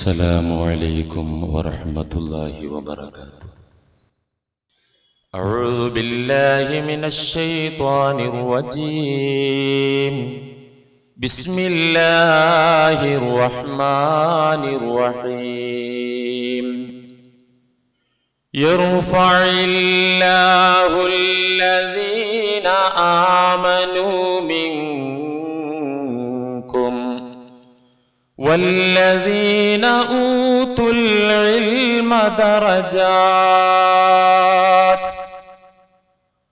السلام عليكم ورحمة الله وبركاته. أعوذ بالله من الشيطان الرجيم. بسم الله الرحمن الرحيم. يرفع الله الذين آمنوا منكم والذين أوتوا العلم درجات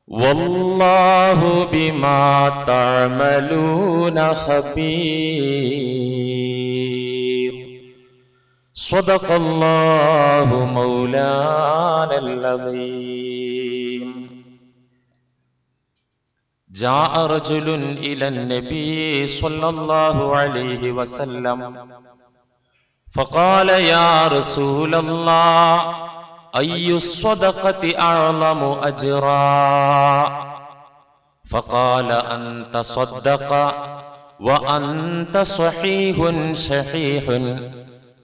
والله بما تعملون خبير. صدق الله مولانا العظيم. جاء رجل إلى النبي صلى الله عليه وسلم فقال يا رسول الله أي الصدقة أعظم أجرا؟ فقال أن تصدق وأنت صحيح شحيح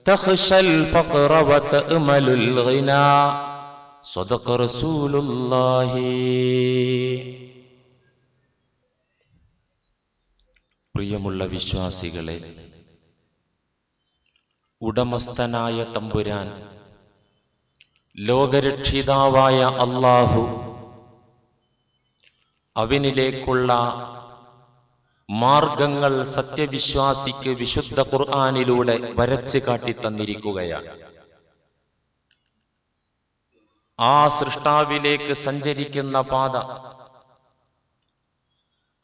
تخشى الفقر وتأمل الغنى. صدق رسول الله. പ്രിയമുള്ള വിശ്വാസികളെ ഉടമസ്ഥനായ തമ്പുരാൻ ലോകരക്ഷിതാവായ അള്ളാഹു അവനിലേക്കുള്ള മാർഗങ്ങൾ സത്യവിശ്വാസിക്ക് വിശുദ്ധ ഖുർആാനിലൂടെ വരച്ച് കാട്ടിത്തന്നിരിക്കുകയാണ് ആ സൃഷ്ടാവിലേക്ക് സഞ്ചരിക്കുന്ന പാത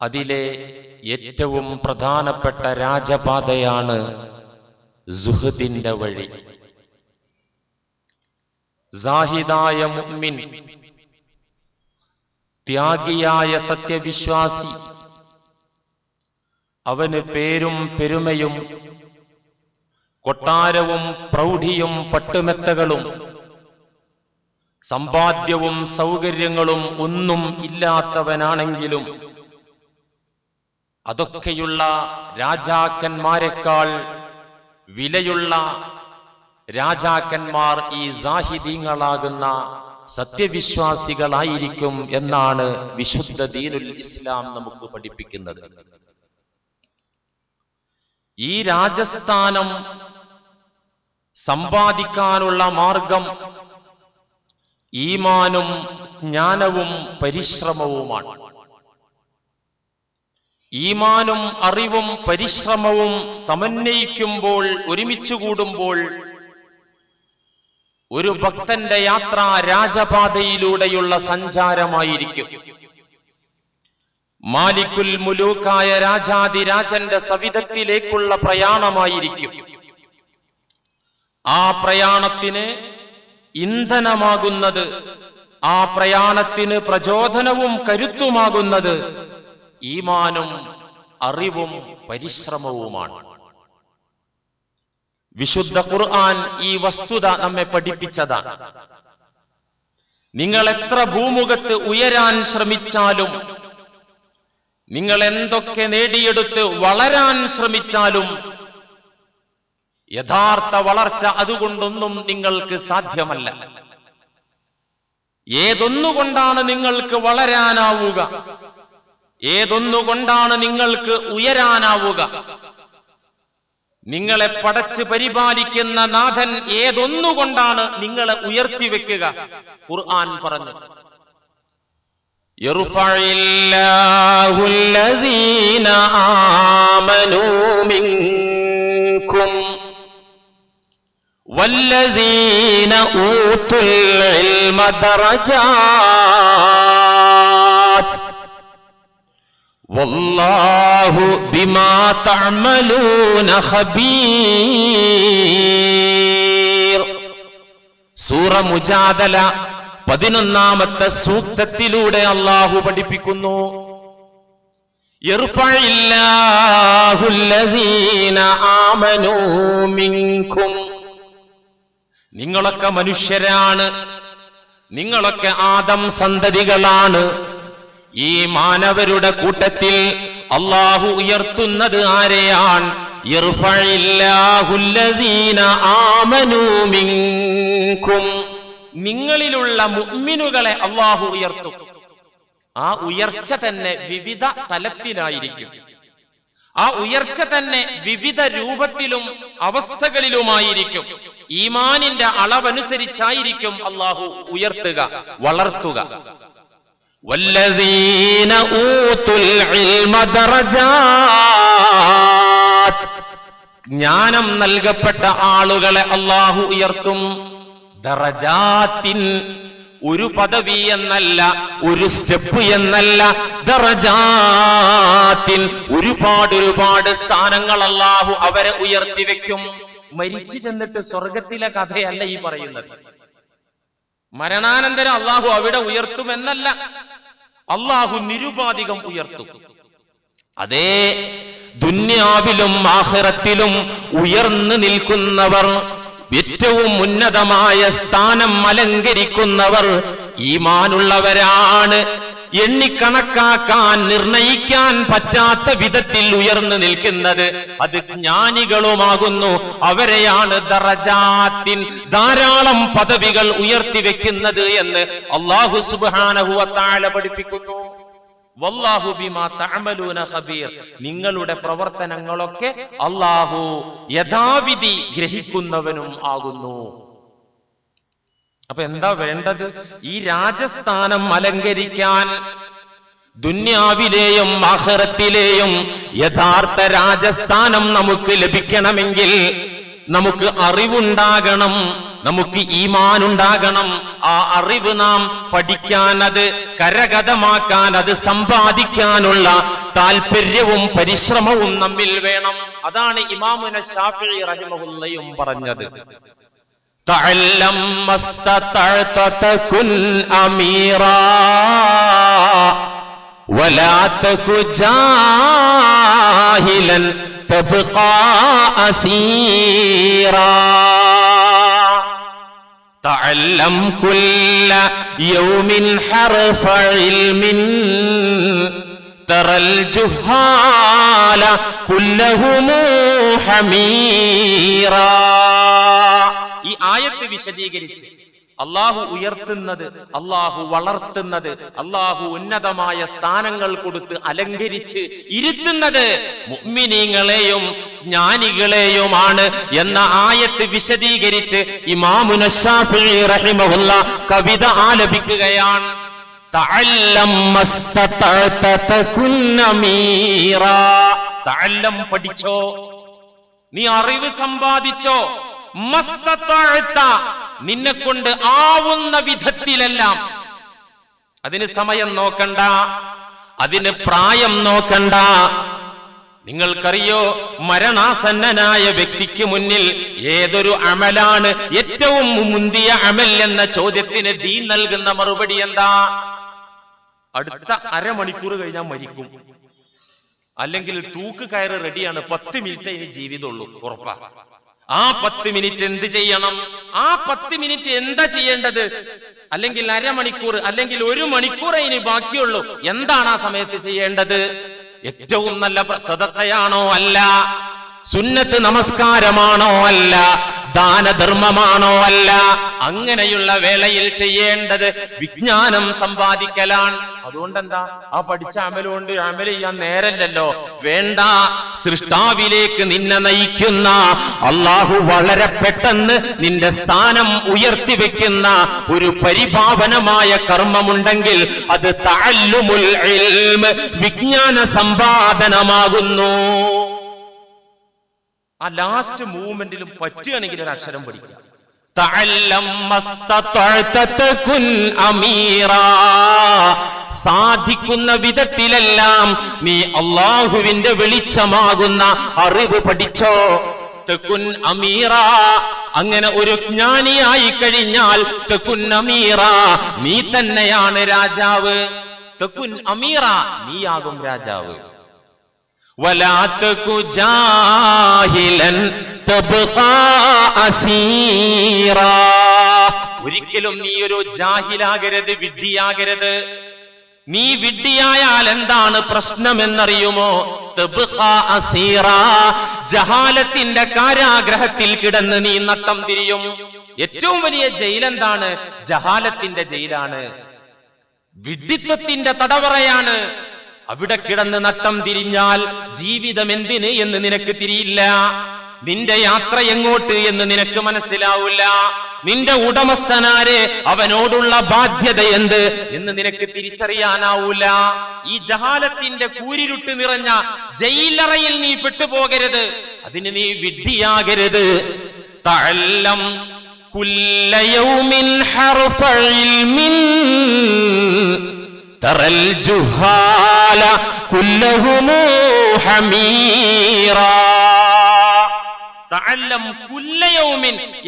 അതിലെ ഏറ്റവും പ്രധാനപ്പെട്ട രാജപാതയാണ് സുഹദിന്റെ വഴി. സാഹിദായ മുഅ്മിൻ ത്യാഗിയായ സത്യവിശ്വാസി അവന് പേരും പെരുമയും കൊട്ടാരവും പ്രൗഢിയും പട്ടുമെത്തകളും സമ്പാദ്യവും സൗകര്യങ്ങളും ഒന്നും ഇല്ലാത്തവനാണെങ്കിലും അതൊക്കെയുള്ള രാജാക്കന്മാരെക്കാൾ വിലയുള്ള രാജാക്കന്മാർ ഈ സാഹിദീങ്ങളാകുന്ന സത്യവിശ്വാസികളായിരിക്കും എന്നാണ് വിശുദ്ധ ദീനുൽ ഇസ്ലാം നമുക്ക് പഠിപ്പിക്കുന്നത്. ഈ രാജസ്ഥാനം സമ്പാദിക്കാനുള്ള മാർഗം ഈമാനും ജ്ഞാനവും പരിശ്രമവുമാണ്. ഈമാനും അറിവും പരിശ്രമവും സമന്വയിക്കുമ്പോൾ ഒരുമിച്ച് കൂടുമ്പോൾ ഒരു ഭക്തന്റെ യാത്ര രാജപാതയിലൂടെയുള്ള സഞ്ചാരമായിരിക്കും. മാലിക്കുൽ മുലൂക്കായ രാജാതിരാജന്റെ സവിധത്തിലേക്കുള്ള പ്രയാണമായിരിക്കും. ആ പ്രയാണത്തിന് ഇന്ധനമാകുന്നത് ആ പ്രയാണത്തിന് പ്രചോദനവും കരുത്തുമാകുന്നത് ഈമാനും അറിവും പരിശ്രമവുമാണ്. വിശുദ്ധ ഖുർആൻ ഈ വസ്തുത നമ്മെ പഠിപ്പിച്ചതാണ് നിങ്ങൾ എത്ര ഭൂമുഖത്ത് ഉയരാൻ ശ്രമിച്ചാലും നിങ്ങൾ എന്തൊക്കെ നേടിയെടുത്ത് വളരാൻ ശ്രമിച്ചാലും യഥാർത്ഥ വളർച്ച അതുകൊണ്ടൊന്നും നിങ്ങൾക്ക് സാധ്യമല്ല. ഏതൊന്നുകൊണ്ടാണ് നിങ്ങൾക്ക് വളരാനാവുക? ഏതൊന്നുകൊണ്ടാണ് നിങ്ങൾക്ക് ഉയരാനാവുക? നിങ്ങളെ പടച്ച് പരിപാലിക്കുന്ന നാഥൻ ഏതൊന്നുകൊണ്ടാണ് നിങ്ങളെ ഉയർത്തി വെക്കുക? ഖുർആൻ പറഞ്ഞു. ആമനൂമിങ്കും വല്ലദീന ഊത്തുൽ ഇൽമ ദറജാ വല്ലാഹു ബിമാ തഅമലൂന ഖബീർ. സൂറ മുജാദല പതിനൊന്നാമത്തെ സൂക്തത്തിലൂടെ അള്ളാഹു പഠിപ്പിക്കുന്നു. നിങ്ങളൊക്കെ മനുഷ്യരാണ്. നിങ്ങളൊക്കെ ആദം സന്തതികളാണ്. ഈ മാനവരുടെ കൂട്ടത്തിൽ അള്ളാഹു ഉയർത്തുന്നത് ആരെയാണ്? നിങ്ങളിലുള്ള മുഗ്മിനുകളെ അള്ളാഹു ഉയർത്തും. ആ ഉയർച്ച തന്നെ വിവിധ തലത്തിലായിരിക്കും. ആ ഉയർച്ച തന്നെ വിവിധ രൂപത്തിലും അവസ്ഥകളിലുമായിരിക്കും. ഈമാനിന്റെ അളവനുസരിച്ചായിരിക്കും അള്ളാഹു ഉയർത്തുക വളർത്തുക. والذين أوتوا العلم درجات ജ്ഞാനം നൽകപ്പെട്ട ആളുകളെ അള്ളാഹു ഉയർത്തും ദറജാത്തിൻ ഒരു പദവി എന്നല്ല ഒരു സ്റ്റെപ്പ് എന്നല്ല ദറജാത്തിൻ ഒരുപാട് ഒരുപാട് സ്ഥാനങ്ങൾ അള്ളാഹു അവരെ ഉയർത്തി വെക്കും മരിച്ചു ചെന്നിട്ട് സ്വർഗത്തിലെ കഥയല്ല ഈ പറയുന്നത് മരണാനന്തരം അള്ളാഹു അവിടെ ഉയർത്തുമെന്നല്ല അള്ളാഹു നിരുപാധികം ഉയർത്തും. അതേ ദുന്യാവിലും ആഹ്റത്തിലും ഉയർന്നു നിൽക്കുന്നവർ ഏറ്റവും ഉന്നതമായ സ്ഥാനം അലങ്കരിക്കുന്നവർ ഈമാനുള്ളവരാണ്. എണ്ണിക്കണക്കാക്കാൻ നിർണയിക്കാൻ പറ്റാത്ത വിധത്തിൽ ഉയർന്നു നിൽക്കുന്നത്. അത് ജ്ഞാനികളുമാകുന്നു. അവരെയാണ് ദറജാത്തിൻ ധാരാളം പദവികൾ ഉയർത്തി വെക്കുന്നത് എന്ന് അള്ളാഹു സുബാനഹുവത്താല പഠിപ്പിക്കുന്നു. നിങ്ങളുടെ പ്രവർത്തനങ്ങളൊക്കെ അള്ളാഹു യഥാവിധി ഗ്രഹിക്കുന്നവനും ആകുന്നു. അപ്പൊ എന്താ വേണ്ടത്? ഈ രാജസ്ഥാനം അലങ്കരിക്കാൻ ദുന്യാവിലെയും ആഹരത്തിലെയും യഥാർത്ഥ രാജസ്ഥാനം നമുക്ക് ലഭിക്കണമെങ്കിൽ നമുക്ക് അറിവുണ്ടാകണം നമുക്ക് ഈമാനുണ്ടാകണം. ആ അറിവ് നാം പഠിക്കാൻ അത് കരഗതമാക്കാൻ അത് സമ്പാദിക്കാനുള്ള താല്പര്യവും പരിശ്രമവും നമ്മിൽ വേണം. അതാണ് ഇമാമുന ഷാഫി റഹിമഹുല്ലയും പറഞ്ഞത്. تعلم ما استطعت تكن أميرا ولا تك جاهلا تبقى أسيرا. تعلم كل يوم حرف علم ترى الجهال كلهم حميرا. ഈ ആയത്ത് വിശദീകരിച്ച് അള്ളാഹു ഉയർത്തുന്നത് അള്ളാഹു വളർത്തുന്നത് അള്ളാഹു ഉന്നതമായ സ്ഥാനങ്ങൾ കൊടുത്ത് അലങ്കരിച്ച് ഇരുത്തുന്നത് മുഗ്മിനീങ്ങളെയും ജ്ഞാനികളെയുമാണ് എന്ന ആയത്ത് വിശദീകരിച്ച് ഇമാമുന റഹിമഹുല്ല കവിത ആലപിക്കുകയാണ്. പഠിച്ചോ? നീ അറിവ് സമ്പാദിച്ചോ? നിന്നെ കൊണ്ട് ആവുന്ന വിധത്തിലെല്ലാം. അതിന് സമയം നോക്കണ്ട അതിന് പ്രായം നോക്കണ്ട. നിങ്ങൾക്കറിയോ മരണാസന്നനായ വ്യക്തിക്ക് മുന്നിൽ ഏതൊരു അമലാണ് ഏറ്റവും മുന്തിയ അമൽ എന്ന ചോദ്യത്തിന് ദീൻ നൽകുന്ന മറുപടി എന്താ? അടുത്ത അരമണിക്കൂർ കഴിഞ്ഞാൽ മരിക്കും. അല്ലെങ്കിൽ തൂക്ക് കയറ് റെഡിയാണ് പത്ത് മിനിറ്റ് ഇനി ജീവിതമുള്ളൂ ഉറപ്പാ. ആ പത്ത് മിനിറ്റ് എന്ത് ചെയ്യണം? ആ പത്ത് മിനിറ്റ് എന്താ ചെയ്യേണ്ടത്? അല്ലെങ്കിൽ അരമണിക്കൂർ അല്ലെങ്കിൽ ഒരു മണിക്കൂർ ഇനി ബാക്കിയുള്ളൂ. എന്താണ് ആ സമയത്ത് ചെയ്യേണ്ടത്? ഏറ്റവും നല്ല പ്രസതയാണോ അല്ല. സുന്നത്ത് നമസ്കാരമാണോ അല്ല ദാനധർമ്മമാണോ അല്ല അങ്ങനെയുള്ള വേളയിൽ ചെയ്യേണ്ടത് വിജ്ഞാനം സമ്പാദിക്കലാണ്. അതുകൊണ്ടെന്താ? ആ പഠിച്ച അമലുകൊണ്ട് അമൽ ചെയ്യാൻ നേരല്ലല്ലോ. വേണ്ട സൃഷ്ടാവിലേക്ക് നിന്നെ നയിക്കുന്ന അള്ളാഹു വളരെ പെട്ടെന്ന് നിന്റെ സ്ഥാനം ഉയർത്തി വെക്കുന്ന ഒരു പരിപാവനമായ കർമ്മമുണ്ടെങ്കിൽ അത് താല്ലുമുൽ വിജ്ഞാന സമ്പാദനമാകുന്നു. ആ ലാസ്റ്റ് മൂവ്മെന്റിലും പറ്റുകയാണെങ്കിൽ ഒരു അക്ഷരം പഠിക്കുക സാധിക്കുന്ന വിധത്തിലെല്ലാം നീ അള്ളാഹുവിന്റെ വെളിച്ചമാകുന്ന അറിവ് പഠിച്ചോ? തെക്കുൻ അമീറ. അങ്ങനെ ഒരു ജ്ഞാനിയായി കഴിഞ്ഞാൽ തെക്കുൻ അമീറ. നീ തന്നെയാണ് രാജാവ്. തെക്കുൻ അമീറ നീയാകും രാജാവ്. വലാത്തക്കു ജാഹിലൻ ഒരിക്കലും നീ ഒരു ജാഹിലാകരുത് വിഡ്ഢിയാകരുത്. നീ വിഡ്ഢിയായാൽ എന്താണ് പ്രശ്നമെന്നറിയുമോ? എന്നറിയുമോ ജഹാലത്തിന്റെ കാരാഗ്രഹത്തിൽ കിടന്ന് നീ നട്ടം തിരിയും. ഏറ്റവും വലിയ ജയിലെന്താണ് ജഹാലത്തിന്റെ ജയിലാണ്. വിഡ്ഢിത്വത്തിന്റെ തടവറയാണ്. അവിടെ കിടന്ന് നട്ടം തിരിഞ്ഞാൽ ജീവിതം എന്തിന് എന്ന് നിനക്ക് തിരിയില്ല. നിന്റെ യാത്ര എങ്ങോട്ട് എന്ന് നിനക്ക് മനസ്സിലാവില്ല. നിന്റെ ഉടമസ്ഥനാരെ അവനോടുള്ള ബാധ്യത എന്ത് എന്ന് നിനക്ക് തിരിച്ചറിയാനാവൂല. ഈ ജഹാലത്തിന്റെ കൂരിരുട്ട് നിറഞ്ഞ ജയിലറയിൽ നീ പെട്ടുപോകരുത്. അതിന് നീ വിഡ്ഢിയാകരുത്. തഴല്ലം ജുഹാല കുല്ലഹുമൂ തഅല്ലം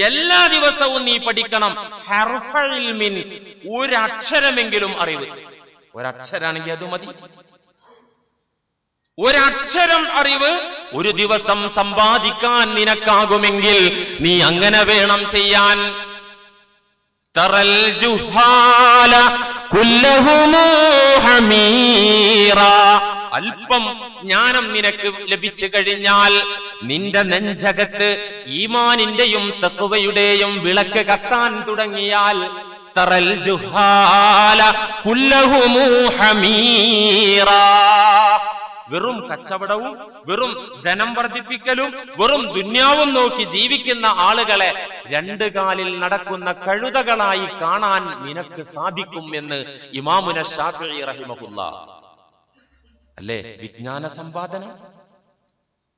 എല്ലാ ദിവസവും നീ പഠിക്കണം. ഹർഫിൽമിൻ ഒരക്ഷരമെങ്കിലും അറിവ്. ഒരക്ഷരാണെങ്കിൽ അത് മതി. ഒരക്ഷരം അറിവ് ഒരു ദിവസം സമ്പാദിക്കാൻ നിനക്കാകുമെങ്കിൽ നീ അങ്ങനെ വേണം ചെയ്യാൻ. തറൽ الجهال كلهم حميرا അല്പം ജ്ഞാനം നിനക്ക് ലഭിച്ചു കഴിഞ്ഞാൽ നിന്റെ നെഞ്ചകത്ത് ഈമാനിന്റെയും തക്കുവയുടെയും വിളക്ക് കത്താൻ തുടങ്ങിയാൽ തറൽ ജുഹാല കുല്ലഹുമൂ ഹമീറ. വെറും കച്ചവടവും വെറും ധനം വർദ്ധിപ്പിക്കലും വെറും ദുന്യാവും നോക്കി ജീവിക്കുന്ന ആളുകളെ രണ്ട് കാലിൽ നടക്കുന്ന കഴുതകളായി കാണാൻ നിനക്ക് സാധിക്കും എന്ന് ഇമാമുന ഷാഫി റഹിമഹുല്ല. അല്ലേ? വിജ്ഞാന സമ്പാദനം?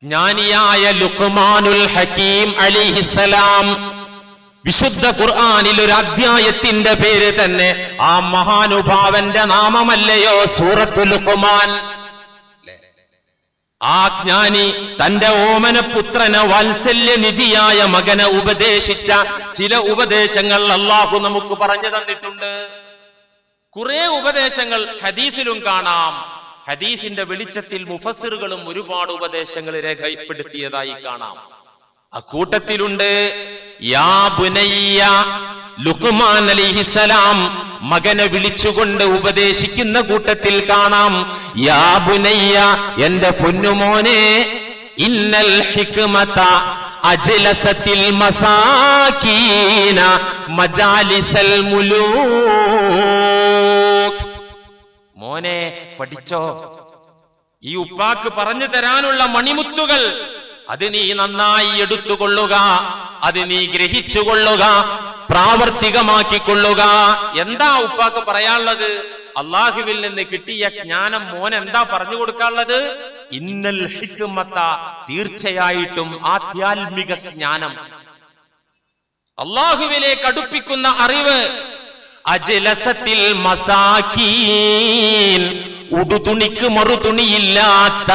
ജ്ഞാനിയായ ലുഖ്മാനുൽ ഹക്കീം അലിഹിസലാം വിശുദ്ധ ഖുർആാനിൽ ഒരു അധ്യായത്തിന്റെ പേര് തന്നെ ആ മഹാനുഭാവന്റെ നാമമല്ലയോ സൂറത്തു ലുക്മാൻ ആ ജ്ഞാനി തന്റെ ഓമനപുത്രന് വാത്സല്യനിധിയായ മകനെ ഉപദേശിച്ച ചില ഉപദേശങ്ങൾ അള്ളാഹു നമുക്ക് പറഞ്ഞു തന്നിട്ടുണ്ട്. കുറെ ഉപദേശങ്ങൾ ഹദീസിലും കാണാം. ഹദീസിന്റെ വെളിച്ചത്തിൽ മുഫസ്സിറുകളും ഒരുപാട് ഉപദേശങ്ങൾ രേഖപ്പെടുത്തിയതായി കാണാം. അക്കൂട്ടത്തിലുണ്ട് യാ ബുനയ്യ ലുക്മാൻ അലിഹിസലാം മകനെ വിളിച്ചുകൊണ്ട് ഉപദേശിക്കുന്ന കൂട്ടത്തിൽ കാണാം. യാ ബുനയ്യ എന്റെ പൊന്നുമോനെ ഇന്നൽ ഹിക്മത അജലസത്തിൽ മസാകീന മജാലിസൽ മുലൂക് മോനെ പഠിച്ചോ? ഈ ഉപ്പാക്ക് പറഞ്ഞു തരാനുള്ള മണിമുത്തുകൾ അത് നീ നന്നായി എടുത്തുകൊള്ളുക അത് നീ ഗ്രഹിച്ചുകൊള്ളുക പ്രാവർത്തികമാക്കിക്കൊള്ളുക. എന്താ ഉപ്പാക്ക് പറയാനുള്ളത്? അള്ളാഹുവിൽ നിന്ന് കിട്ടിയ ജ്ഞാനം മോൻ എന്താ പറഞ്ഞു കൊടുക്കാനുള്ളത്? ഇന്നൽ ഹിക്കുമത്ത തീർച്ചയായിട്ടും ആധ്യാത്മിക ജ്ഞാനം. അള്ളാഹുവിലേക്ക് അടുപ്പിക്കുന്ന അറിവ് അജലസത്തിൽ മസാക്കീൻ ഉടുതുണിക്ക് മറുതുണിയില്ലാത്ത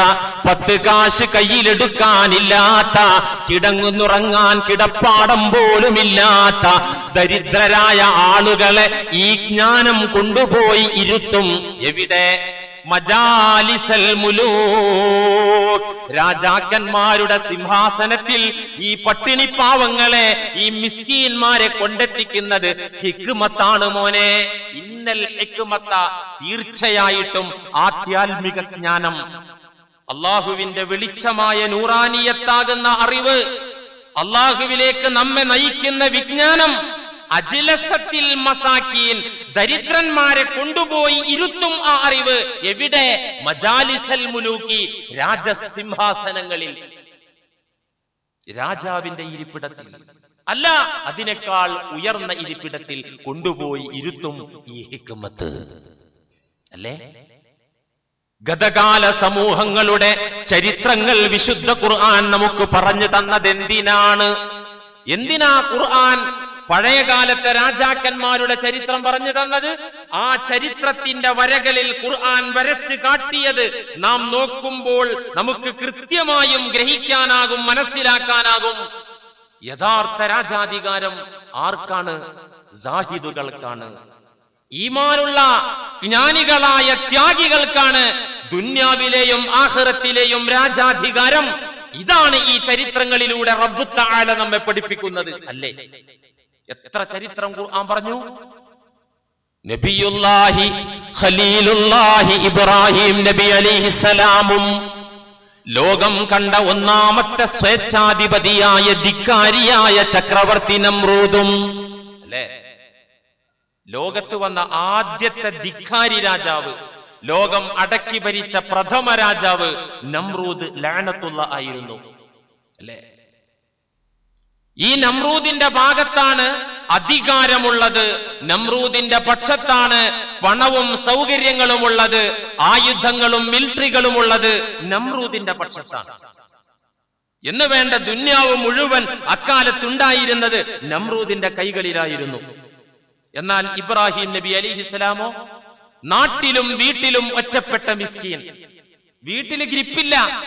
പത്ത് കാശ് കയ്യിലെടുക്കാനില്ലാത്ത കിടങ്ങുന്നുറങ്ങാൻ കിടപ്പാടം പോലുമില്ലാത്ത ദരിദ്രരായ ആളുകളെ ഈ ജ്ഞാനം കൊണ്ടുപോയി ഇരുത്തും. എവിടെ? മജാലിസൽ മുലൂക്. രാജാക്കന്മാരുടെ സിംഹാസനത്തിൽ ഈ പട്ടിണി പാവങ്ങളെ ഈ മിസ്കീന്മാരെ കൊണ്ടെത്തിക്കുന്നത് ഹിക്മത്താണ് മോനെ. ഇന്നൽ ഹിക്മത്ത തീർച്ചയായിട്ടും ആധ്യാത്മിക ജ്ഞാനം. അള്ളാഹുവിന്റെ വെളിച്ചമായ നൂറാനിയത്താകുന്ന അറിവ് അള്ളാഹുവിലേക്ക് നമ്മെ നയിക്കുന്ന വിജ്ഞാനം അജിലസത്തിൽ മസാക്കീൻ ദരിദ്രന്മാരെ കൊണ്ടുപോയി ഇരുത്തും ആ അറിവ് എവിടെ? മജാലിസൽ മുലൂക്കി രാജസിംഹാസനങ്ങളിൽ. രാജാവിന്റെ ഇരിപ്പിടത്തിൽ. അല്ല അതിനേക്കാൾ ഉയർന്ന ഇരിപ്പിടത്തിൽ കൊണ്ടുപോയി ഇരുത്തും ഈ ഹിക്കുമത്ത് അല്ലേ? ഗതകാല സമൂഹങ്ങളുടെ ചരിത്രങ്ങൾ വിശുദ്ധ ഖുർആൻ നമുക്ക് പറഞ്ഞു തന്നതെന്തിനാണ്? എന്തിനാ ഖുർആൻ പഴയകാലത്തെ രാജാക്കന്മാരുടെ ചരിത്രം പറഞ്ഞു തന്നത് ആ ചരിത്രത്തിന്റെ വരകളിൽ ഖുർആൻ വരച്ച് കാട്ടിയത് നാം നോക്കുമ്പോൾ നമുക്ക് കൃത്യമായും ഗ്രഹിക്കാനാകും മനസ്സിലാക്കാനാകും. യഥാർത്ഥ രാജാധികാരം ആർക്കാണ്? സാഹിദുകൾക്കാണ്. ഈമാനുള്ള ജ്ഞാനികളായ ത്യാഗികൾക്കാണ് ദുന്യാവിലെയും ആഹ്റത്തിലെയും രാജാധികാരം. ഇതാണ് ഈ ചരിത്രങ്ങളിലൂടെ റബ്ബുത്താഴ നമ്മെ പഠിപ്പിക്കുന്നത് അല്ലേ? എത്ര ചരിത്രം ഖുർആൻ പറഞ്ഞു? നബിയുല്ലാഹി ഖലീലുല്ലാഹി ഇബ്രാഹിം നബി അലൈഹിസ്സലാമും ലോകം കണ്ട ഒന്നാമത്തെ സ്വേച്ഛാധിപതിയായ ധിക്കാരിയായ ചക്രവർത്തി നമ്രൂദും അല്ലേ? ലോകത്ത് വന്ന ആദ്യത്തെ ധിക്കാരി രാജാവ് ലോകം അടക്കി ഭരിച്ച പ്രഥമ രാജാവ് നമ്രൂദ് ലാനത്തുള്ള ആയിരുന്നു അല്ലേ? ഈ നമ്രൂദിന്റെ ഭാഗത്താണ് അധികാരമുള്ളത്. നമ്രൂദിന്റെ പക്ഷത്താണ് പണവും സൗകര്യങ്ങളും ഉള്ളത് ആയുധങ്ങളും മിലിറ്ററികളും ഉള്ളത് നമ്രൂദിന്റെ പക്ഷത്താണ്. എന്ന് വേണ്ട ദുന്യാവ് മുഴുവൻ അക്കാലത്തുണ്ടായിരുന്നത് നമ്രൂദിന്റെ കൈകളിലായിരുന്നു. എന്നാൽ ഇബ്രാഹിം നബി അലിഹിസ്ലാമോ നാട്ടിലും വീട്ടിലും ഒറ്റപ്പെട്ട മിസ്കീൻ. വീട്ടിൽ ഗ്രിപ്പില്ല.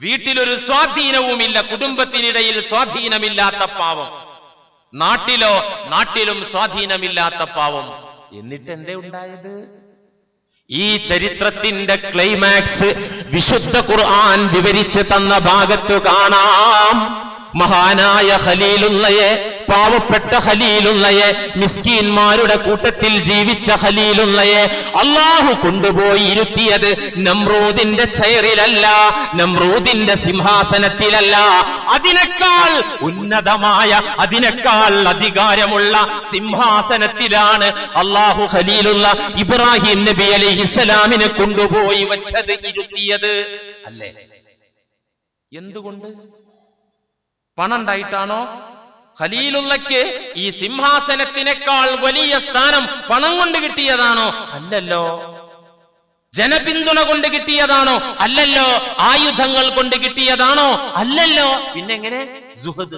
വീട്ടിലൊരു സ്വാധീനവുമില്ല കുടുംബത്തിനിടയിൽ സ്വാധീനമില്ലാത്ത പാവം. നാട്ടിലോ നാട്ടിലും സ്വാധീനമില്ലാത്ത പാവം. എന്നിട്ട് എന്തേ ഉണ്ടായത്? ഈ ചരിത്രത്തിന്റെ ക്ലൈമാക്സ് വിശുദ്ധ ഖുർആൻ വിവരിച്ച് തന്ന ഭാഗത്തു കാണാം. മഹാനായ ഖലീലുള്ളയെ പാവപ്പെട്ട ഖലീലുള്ളയെ മിസ്കീന്മാരുടെ കൂട്ടത്തിൽ ജീവിച്ച ഖലീലുള്ളയെ അള്ളാഹു കൊണ്ടുപോയി ഇരുത്തിയത് നമ്രൂദിന്റെ ചെയറിലല്ല നമ്രൂദിന്റെ സിംഹാസനത്തിലല്ല. അതിനേക്കാൾ ഉന്നതമായ അതിനേക്കാൾ അധികാരമുള്ള സിംഹാസനത്തിലാണ് അള്ളാഹു ഖലീലുള്ള ഇബ്രാഹിം നബി അലൈഹിസ്സലാമിനെ കൊണ്ടുപോയി വച്ചത് ഇരുത്തിയത്. അല്ലേ? എന്തുകൊണ്ട്? പണം ഉണ്ടായിട്ടാണോ ഖലീലുള്ളയ്ക്ക് ഈ സിംഹാസനത്തിനേക്കാൾ വലിയ സ്ഥാനം പണം കൊണ്ട് കിട്ടിയതാണോ? അല്ലല്ലോ. ജനപിന്തുണ കൊണ്ട് കിട്ടിയതാണോ? അല്ലല്ലോ. ആയുധങ്ങൾ കൊണ്ട് കിട്ടിയതാണോ? അല്ലല്ലോ. പിന്നെങ്ങനെ? സുഹദ്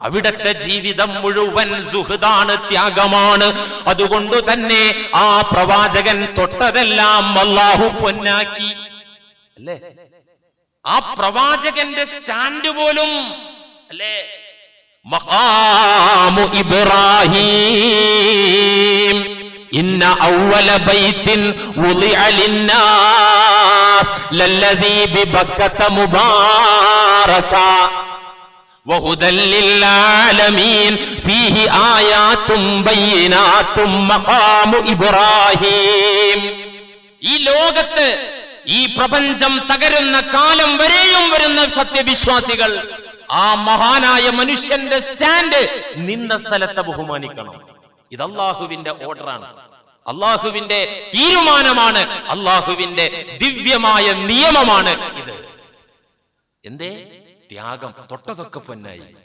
അവിടത്തെ ജീവിതം മുഴുവൻ സുഹൃതാണ് ത്യാഗമാണ്. അതുകൊണ്ട് തന്നെ ആ പ്രവാചകൻ തൊട്ടതെല്ലാം അല്ലാഹു പൊന്നാക്കി. അല്ലേ? ആ പ്രവാചകന്റെ സ്റ്റാൻഡ് പോലും അല്ലേ മഖാമു ഇബ്രാഹിം ഇന്ന ഔവല ബൈത്തിൻ വുളിഅ ലിന്നാസ് ലല്ലദീ ബിബക്കത മുബാറക وهدى للعالمين فيه آيات بينات مقام إبراهيم ഈ ലോകത്ത് ഈ പ്രപഞ്ചം തകരുന്ന കാലം വരെയും വരുന്ന സത്യവിശ്വാസികൾ ആ മഹാനായ മനുഷ്യന്റെ സ്റ്റാൻഡ് നിന്ന സ്ഥലത്തെ ബഹുമാനിക്കണം. ഇത് അള്ളാഹുവിന്റെ ഓർഡറാണ്. അള്ളാഹുവിന്റെ തീരുമാനമാണ്. അള്ളാഹുവിന്റെ ദിവ്യമായ നിയമമാണ് ഇത്. എന്തേ? ത്യാഗം. തൊട്ടതൊക്കെ പൊന്നായി.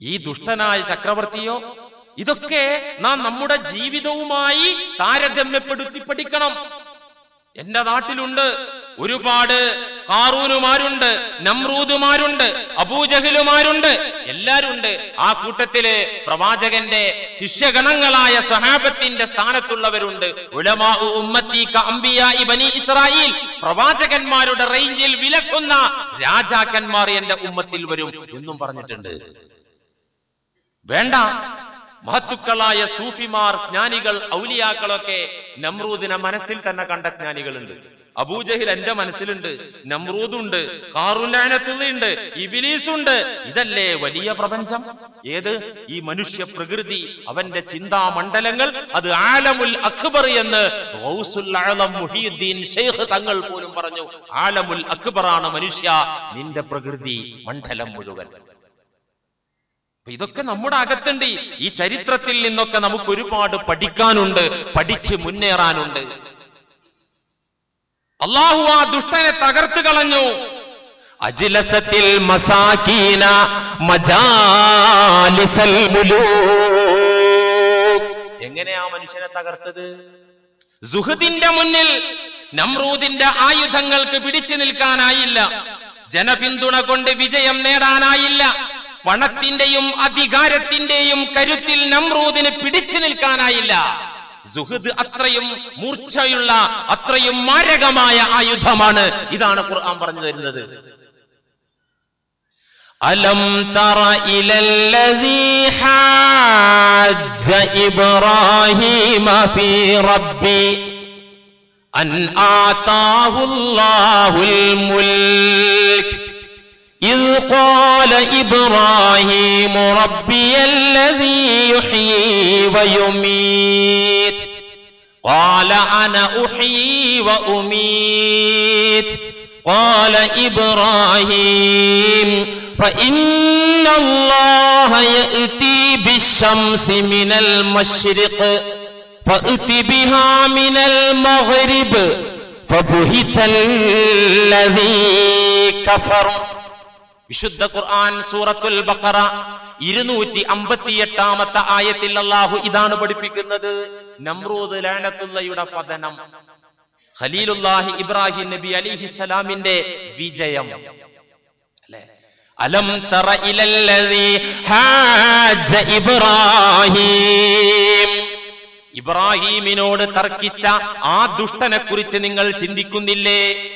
ഈ ദുഷ്ടനായ ചക്രവർത്തിയോ? ഇതൊക്കെ നാം നമ്മുടെ ജീവിതവുമായി താരതമ്യപ്പെടുത്തി പഠിക്കണം. എന്റെ നാട്ടിലുണ്ട്. ഒരുപാട് കാറൂനുമാരുണ്ട് നമ്രൂദുമാരുണ്ട് അബൂജഹിലുമാരുണ്ട് എല്ലാരും ഉണ്ട് ആ കൂട്ടത്തിലെ പ്രവാചകന്റെ ശിഷ്യഗണങ്ങളായ സഹാബത്തിന്റെ സ്ഥാനത്തുള്ളവരുണ്ട്. ഇസ്രായേൽ പ്രവാചകന്മാരുടെ റേഞ്ചിൽ വിലക്കുന്ന രാജാക്കന്മാർ എന്റെ ഉമ്മത്തിൽ വരും എന്നും പറഞ്ഞിട്ടുണ്ട്. വേണ്ട. മഹത്തുക്കളായ സൂഫിമാർ ജ്ഞാനികൾ ഔലിയാക്കളൊക്കെ നമ്രൂദിനെ മനസ്സിൽ തന്നെ കണ്ട ജ്ഞാനികളുണ്ട്. അബൂജഹിൽ എന്റെ മനസ്സിലുണ്ട് നമ്രൂദുണ്ട് കാറുലാനത്തുണ്ട് ഇബിലീസുണ്ട്. ഇതല്ലേ വലിയ പ്രപഞ്ചം? ഏത്? ഈ മനുഷ്യ പ്രകൃതി അവന്റെ ചിന്താ മണ്ഡലങ്ങൾ അത് ആലമുൽ അക്ബർ എന്ന് തങ്ങൾ പോലും പറഞ്ഞു. ആലമുൽ അക്ബറാണ് മനുഷ്യ നിന്റെ പ്രകൃതി മണ്ഡലം മുഴുവൻ. ഇതൊക്കെ നമ്മുടെ അകത്തുണ്ട്. ഈ ചരിത്രത്തിൽ നിന്നൊക്കെ നമുക്ക് ഒരുപാട് പഠിക്കാനുണ്ട് പഠിച്ച് മുന്നേറാനുണ്ട്. അള്ളാഹു ആ ദുഷ്ടനെ തകർത്തു കളഞ്ഞു. അജിലസത്തിൽ മസാക്കീന മജാലിസൽ എങ്ങനെ എങ്ങനെയാ മനുഷ്യനെ തകർത്തത്? സുഹൃത്തിന്റെ മുന്നിൽ നമ്രൂദിന്റെ ആയുധങ്ങൾക്ക് പിടിച്ചു നിൽക്കാനായില്ല. ജനപിന്തുണ കൊണ്ട് വിജയം നേടാനായില്ല. പണത്തിന്റെയും അധികാരത്തിന്റെയും കരുത്തിൽ നമ്രൂദിന് പിടിച്ചു നിൽക്കാനായില്ല. സുഹൃദ് അത്രയും മൂർച്ചയുള്ള അത്രയും മാരകമായ ആയുധമാണ് ഇതാണ് ഖുർആൻ പറഞ്ഞു തരുന്നത്. അലം തറ ഇബ്രാഹീമ ഫീ റബ്ബി അൻ ആതാഹുല്ലാഹുൽ മുൽക്ക് إذ قال إبراهيم ربي الذي يحيي ويميت. قال أنا أحيي وأميت. قال إبراهيم فإن الله يأتي بالشمس من المشرق فأت بها من المغرب فبهت الذي كفر. വിശുദ്ധ ഖുർആൻ സൂറത്തുൽ ബക്കറ ഇരുന്നൂറ്റി അമ്പത്തിയെട്ടാമത്തെ ആയത്തിൽ അള്ളാഹു ഇതാണ് പഠിപ്പിക്കുന്നത്. നമ്രൂദ് ലാനത്തുള്ളയുടെ പതനം. ഖലീലുല്ലാഹി ഇബ്രാഹിം നബി അലിഹിസലാമിന്റെ വിജയം. അല്ലേ? അലം തറ ഇലല്ലദീ ഹാജ ഇബ്രാഹിം. ഇബ്രാഹീമിനോട് തർക്കിച്ച ആ ദുഷ്ടനെ കുറിച്ച് നിങ്ങൾ ചിന്തിക്കുന്നില്ലേ?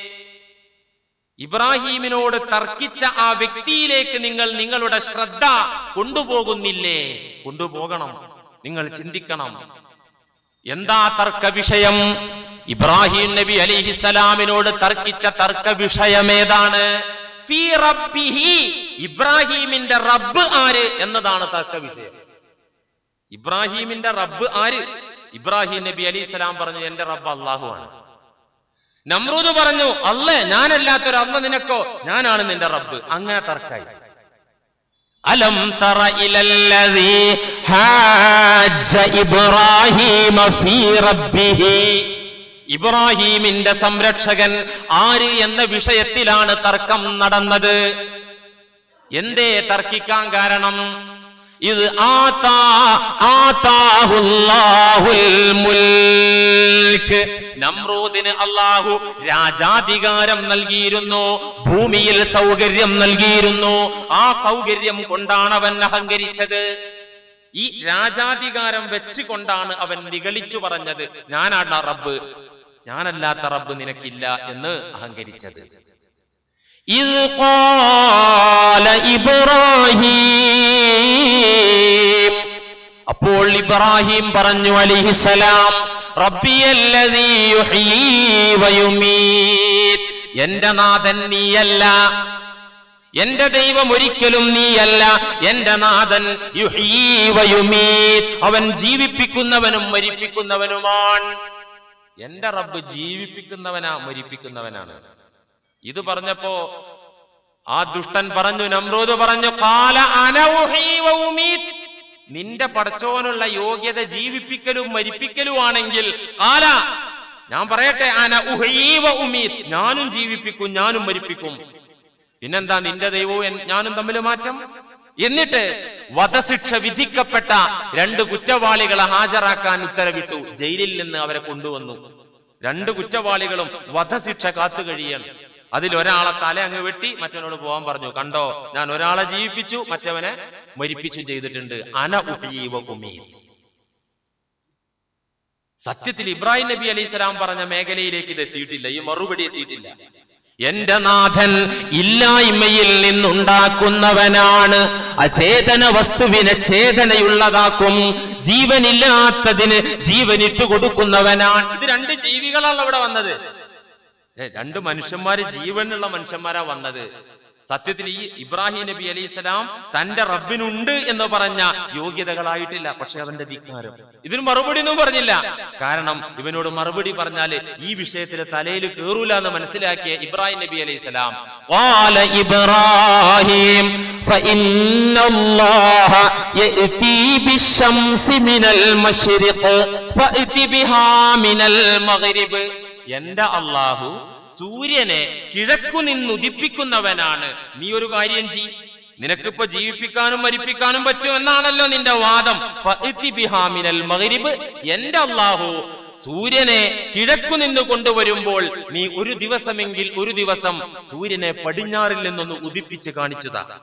ഇബ്രാഹീമിനോട് തർക്കിച്ച ആ വ്യക്തിയിലേക്ക് നിങ്ങൾ നിങ്ങളുടെ ശ്രദ്ധ കൊണ്ടുപോകുന്നില്ലേ? കൊണ്ടുപോകണം. നിങ്ങൾ ചിന്തിക്കണം. എന്താ തർക്ക വിഷയം? ഇബ്രാഹിം നബി അലിഹിസലാമിനോട് തർക്കിച്ച തർക്ക വിഷയമേതാണ് ഇബ്രാഹീമിന്റെ റബ്ബ് ആര് എന്നതാണ് തർക്ക വിഷയം. ഇബ്രാഹീമിന്റെ റബ്ബ് ആര്? ഇബ്രാഹിം നബി അലി പറഞ്ഞു എന്റെ റബ്ബ് അള്ളാഹു ആണ്. നമ്രൂദ് പറഞ്ഞു അല്ലേ ഞാനല്ലാത്തൊരു അല്ല നിനക്കോ? ഞാനാണ് നിന്റെ റബ്ബ്. അങ്ങനെ തർക്കായി. അലം തറ ഇലല്ലീ ഫീ ഇബ്രാഹീമിന്റെ സംരക്ഷകൻ ആര് എന്ന വിഷയത്തിലാണ് തർക്കം നടന്നത്? എന്തേ തർക്കിക്കാൻ കാരണം? ഇത് ആതാ ആതാഹുല്ലാഹുൽ മുൽക്ക് നമ്രൂദിന് അള്ളാഹു രാജാധികാരം നൽകിയിരുന്നു ഭൂമിയിൽ സൗകര്യം നൽകിയിരുന്നു. ആ സൗകര്യം കൊണ്ടാണ് അവൻ അഹങ്കരിച്ചത്. ഈ രാജാധികാരം വെച്ചുകൊണ്ടാണ് അവൻ നിഗളിച്ചു പറഞ്ഞത് ഞാനാണ് റബ്ബ് ഞാനല്ലാത്ത റബ്ബ് നിനക്കില്ല എന്ന് അഹങ്കരിച്ചത്. ഇത് ഇബ്രാഹിം അപ്പോൾ ഇബ്രാഹിം പറഞ്ഞു അലിഹിസലാം എന്റെ നാഥൻ നീയല്ല എന്റെ ദൈവം ഒരിക്കലും നീയല്ല എന്റെ നാഥൻ അവൻ ജീവിപ്പിക്കുന്നവനും മരിപ്പിക്കുന്നവനുമാണ്. എന്റെ റബ്ബ് ജീവിപ്പിക്കുന്നവനാ മരിപ്പിക്കുന്നവനാണ്. ഇത് പറഞ്ഞപ്പോ ആ ദുഷ്ടൻ പറഞ്ഞു നമ്രൂത് പറഞ്ഞു കാല അന ഉഹീ വ ഉമീത് നിന്റെ പടച്ചോനുള്ള യോഗ്യത ജീവിപ്പിക്കലും മരിപ്പിക്കലും ആണെങ്കിൽ കാല. ഞാൻ പറയട്ടെ അന ഉഹീ വ ഉമീത്. ഞാനും ജീവിപ്പിക്കും ഞാനും മരിപ്പിക്കും. പിന്നെന്താ നിന്റെ ദൈവവും ഞാനും തമ്മിൽ മാറ്റം? എന്നിട്ട് വധശിക്ഷ വിധിക്കപ്പെട്ട രണ്ട് കുറ്റവാളികളെ ഹാജരാക്കാൻ ഉത്തരവിട്ടു. ജയിലിൽ നിന്ന് അവരെ കൊണ്ടുവന്നു. രണ്ട് കുറ്റവാളികളും വധശിക്ഷ കാത്തു കഴിയണം അതിൽ ഒരാളെ തല അങ്ങ് വെട്ടി മറ്റവനോട് പോകാൻ പറഞ്ഞു. കണ്ടോ? ഞാൻ ഒരാളെ ജീവിപ്പിച്ചു മറ്റവനെ മരിപ്പിച്ചു ചെയ്തിട്ടുണ്ട്. അന ഉപജീവ സത്യത്തിൽ ഇബ്രാഹിം നബി അലൈഹി സ്വലാം പറഞ്ഞ മേഖലയിലേക്ക് ഇത് എത്തിയിട്ടില്ല. ഈ മറുപടി എത്തിയിട്ടില്ല. എന്റെ നാഥൻ ഇല്ലായ്മയിൽ നിന്നുണ്ടാക്കുന്നവനാണ്. അചേതന വസ്തുവിനെ ചേതനയുള്ളതാക്കും. ജീവനില്ലാത്തതിന് ജീവനിട്ടു കൊടുക്കുന്നവനാണ്. ഇത് രണ്ട് ജീവികളാണ് അവിടെ വന്നത്. രണ്ട് മനുഷ്യന്മാര് ജീവനുള്ള മനുഷ്യന്മാരാ വന്നത് സത്യത്തിൽ ഈ ഇബ്രാഹിം നബി അലൈഹി സ്വലാം തന്റെ റബ്ബിനുണ്ട് എന്ന് പറഞ്ഞ യോഗ്യതകളായിട്ടില്ല പക്ഷെ അവന്റെ ധിക്കാരം ഇതിന് മറുപടി ഒന്നും പറഞ്ഞില്ല കാരണം ഇവനോട് മറുപടി പറഞ്ഞാല് ഈ വിഷയത്തിൽ തലയിൽ കേറൂല എന്ന് മനസ്സിലാക്കിയ ഇബ്രാഹിം നബി അലൈഹി സ്വലാം قال إبراهيم فإن الله يأتي بالشمس من المشرق فأت بها من المغرب എന്റെ അള്ളാഹു സൂര്യനെ കിഴക്കു നിന്നുദിപ്പിക്കുന്നവനാണ് നീ ഒരു കാര്യം ചെയ്. നിനക്കിപ്പോ ജീവിപ്പിക്കാനും മരിപ്പിക്കാനും പറ്റും എന്നാണല്ലോ നിന്റെ വാദം. ബിഹാമിനൽ മകരിബ് എന്റെ അള്ളാഹു സൂര്യനെ കിഴക്കു നിന്ന് കൊണ്ടുവരുമ്പോൾ നീ ഒരു ദിവസമെങ്കിൽ ഒരു ദിവസം സൂര്യനെ പടിഞ്ഞാറിൽ നിന്നൊന്ന് ഉദിപ്പിച്ച് കാണിച്ചതാ.